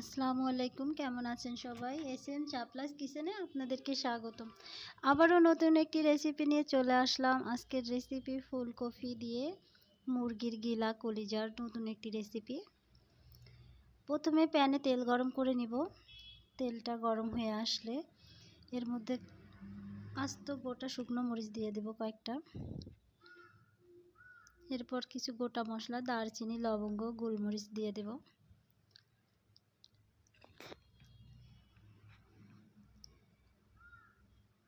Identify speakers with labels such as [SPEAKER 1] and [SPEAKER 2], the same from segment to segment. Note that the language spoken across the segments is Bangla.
[SPEAKER 1] আসসালামু আলাইকুম, কেমন আছেন সবাই? এস চাপলাস কিচেনে আপনাদেরকে স্বাগতম। আবারও নতুন একটি রেসিপি নিয়ে চলে আসলাম। আজকের রেসিপি ফুলকপি দিয়ে মুরগির গিলা কলিজার নতুন একটি রেসিপি। প্রথমে প্যানে তেল গরম করে নিব। তেলটা গরম হয়ে আসলে এর মধ্যে আস্ত গোটা শুকনো মরিচ দিয়ে দেব কয়েকটা। এরপর কিছু গোটা মশলা, দারচিনি, লবঙ্গ, গোলমরিচ দিয়ে দেব।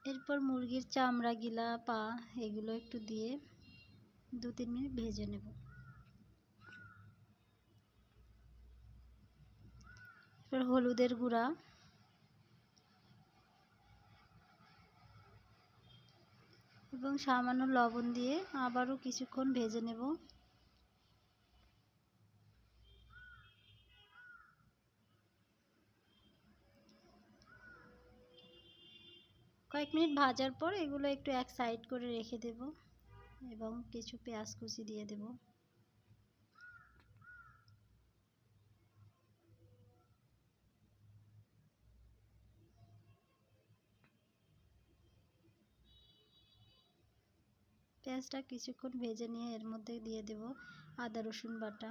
[SPEAKER 1] এরপর মুরগির চামড়া, গিলা, পা এগুলো একটু দিয়ে দু তিন মিনিট ভেজে নেব। এরপর হলুদের গুঁড়া। এবং সামান্য লবণ দিয়ে আবারও কিছুক্ষণ ভেজে নেব। কয়েক মিনিট ভাজার পর এগুলো একটু এক সাইড করে রেখে দেব এবং কিছু পেঁয়াজ কুচি দিয়ে দেব। পেঁয়াজটা কিছুক্ষণ ভেজে নিয়ে এর মধ্যে দিয়ে দেব আদা রসুন বাটা।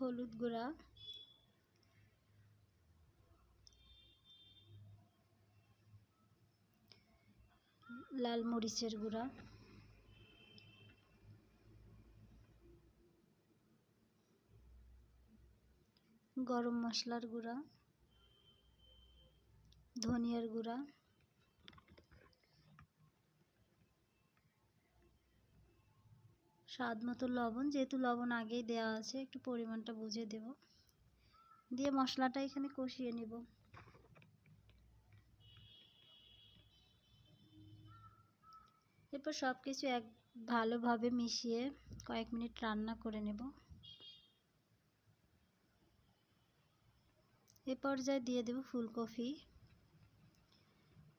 [SPEAKER 1] হলুদ গুঁড়া। লাল মরিচের গুঁড়া। গরম মশলার গুঁড়া। ধনিয়ার গুঁড়া। স্বাদ মতো লবণ, যেহেতু লবণ আগেই দেওয়া আছে, একটু পরিমাণটা বুঝে দেব। দিয়ে মশলাটা এখানে কষিয়ে নেব। এরপর সব কিছু এক ভালোভাবে মিশিয়ে কয়েক মিনিট রান্না করে নেব। এ পর্যায়ে দিয়ে দেব ফুলকপি।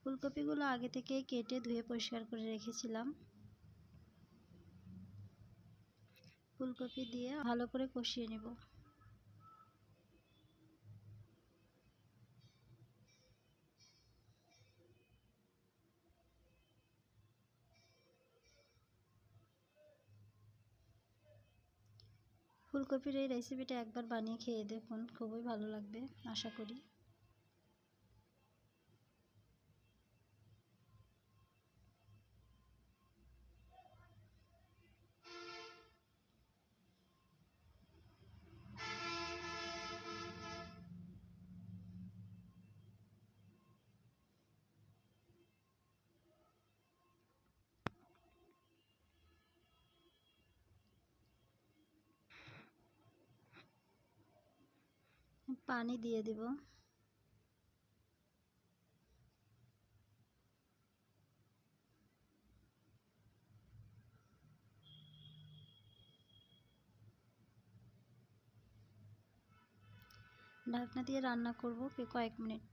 [SPEAKER 1] ফুলকপিগুলো আগে থেকে কেটে ধুয়ে পরিষ্কার করে রেখেছিলাম। ফুলকপি দিয়ে ভালো করে কষিয়ে নেব। ফুলকপির এই রেসিপিটা একবার বানিয়ে খেয়ে দেখুন, খুবই ভালো লাগবে, আশা করি। পানি দিয়ে দিব। ঢাকনা দিয়ে রান্না করব কয়েক মিনিট।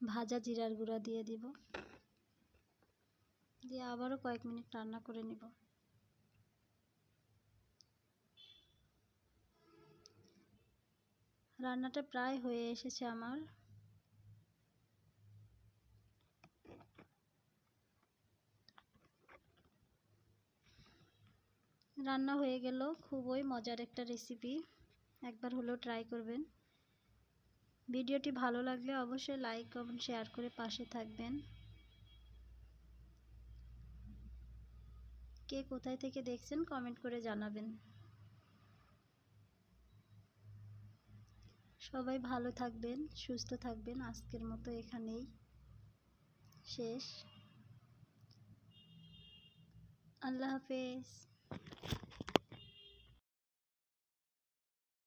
[SPEAKER 1] ভাজা জিরার গুঁড়া দিয়ে দিব। দিয়ে আবারও কয়েক মিনিট রান্না করে নিব। রান্নাটা প্রায় হয়ে এসেছে আমার। রান্না হয়ে গেল, খুবই মজার একটা রেসিপি একবার হলেও ট্রাই করবেন। ভিডিওটি ভালো লাগলে অবশ্যই লাইক, কমেন্ট, শেয়ার করে পাশে থাকবেন। কে কোথায় থেকে দেখছেন কমেন্ট করে জানাবেন। সবাই ভালো থাকবেন, সুস্থ থাকবেন। আজকের মতো এখানেই শেষ। আল্লাহ হাফেজ।